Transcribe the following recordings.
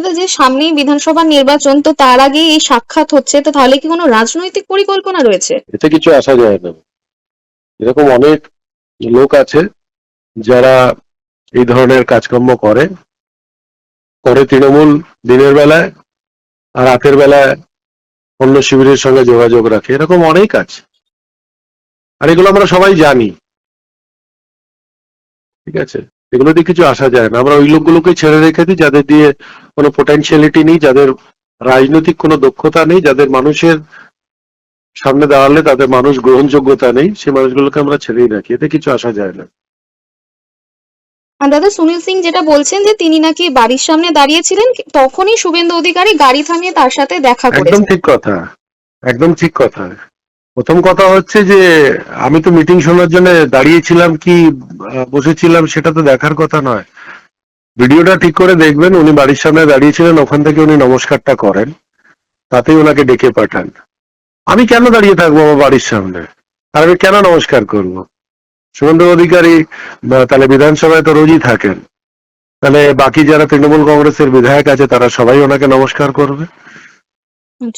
দাদা যে সামনেই বিধানসভা নির্বাচন, তো তার আগে এই সাক্ষাৎ হচ্ছে, তো তাহলে কি কোনো রাজনৈতিক পরিকল্পনা রয়েছে? এতে কিছু আসা যায় না এরকম অনেক লোক আছে যারা এই ধরনের কাজকর্ম করে। করে তৃণমূল দিনের বেলায় আর রাতের বেলায় অন্য শিবিরের সঙ্গে যোগাযোগ রাখে। এরকম অনেক আছে। আর এগুলো আমরা সবাই জানি। ঠিক আছে? এগুলো দিয়ে কিছু আসা যায় না। আমরা ওই লোকগুলোকে ছেড়ে রেখে দিই যাদের দিয়ে কোনো পোটেনশিয়ালিটি নেই যাদের রাজনৈতিক কোনো দক্ষতা নেই যাদের মানুষের সামনে দাঁড়ালে তাদের মানুষ গ্রহণযোগ্যতা নেই সেই মানুষগুলোকে আমরা ছেড়েই রাখি। এতে কিছু আসা যায় না। দাদা সুনীল সিং যেটা বলছেন যে তিনি নাকি বাড়ির সামনে দাঁড়িয়েছিলেন তখনই শুভেন্দু অধিকারী গাড়ি থামিয়ে তার সাথে দেখা একদম ঠিক কথা। একদম ঠিক কথা। প্রথম কথা হচ্ছে যে, আমি তো মিটিং শোনার জন্য দাঁড়িয়েছিলাম কি বসেছিলাম সেটা তো দেখার কথা নয়। ভিডিওটা ঠিক করে দেখবেন, উনি বাড়ির সামনে দাঁড়িয়েছিলেন, ওখান থেকে উনি নমস্কারটা করেন। তাতেই ওনাকে ডেকে পাঠান। আমি কেন দাঁড়িয়ে থাকব আমার বাড়ির সামনে? আর আমি কেন নমস্কার করব? সুমন্ত অধিকারী তাহলে বিধানসভায় তো রোজই থাকেন। তাহলে বাকি যারা তৃণমূল কংগ্রেসের বিধায়ক আছে, তারা সবাই ওনাকে নমস্কার করবে।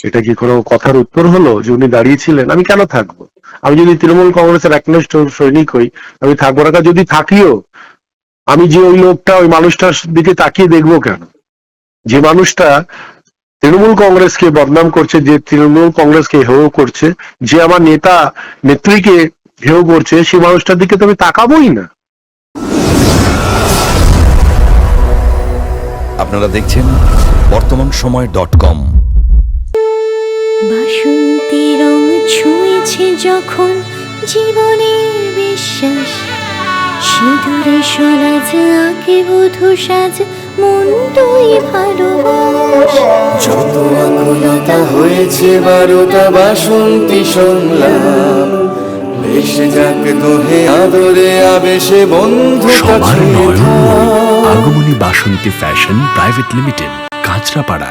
এটা কি কোনো কথার উত্তর হলো যে উনি দাঁড়িয়েছিলেন? আমি কেন থাকব? আমি যদি তৃণমূল কংগ্রেসের একনিষ্ঠ সৈনিক হই আমি থাকব না। যদি থাকিও আমি যে ওই লোকটা ওই মানুষটার দিকে তাকিয়ে দেখব কেন? যে মানুষটা তৃণমূল কংগ্রেসকে বদনাম করছে যে তৃণমূল কংগ্রেসকে হেয় করছে যে আমার নেতা নেত্রীকে হেয় করছে সেই মানুষটার দিকে তো আমি তাকাবোই না। আপনারা দেখছেন বর্তমান সময় ডট কম। বাসন্তী রং ছুঁয়েছে যখন জীবনের বিশ্বাস। সিঁদুরে সরাজ আঁকে বধু সাজ মন তুই ভালোবাস। যত আকুলতা হয়েছে বারোটা বাসন্তী সংলাপ ভেসে যাক দোহে আদরে আবেশে বন্ধু আগমনী Basanti fashion private limited Kanchrapara.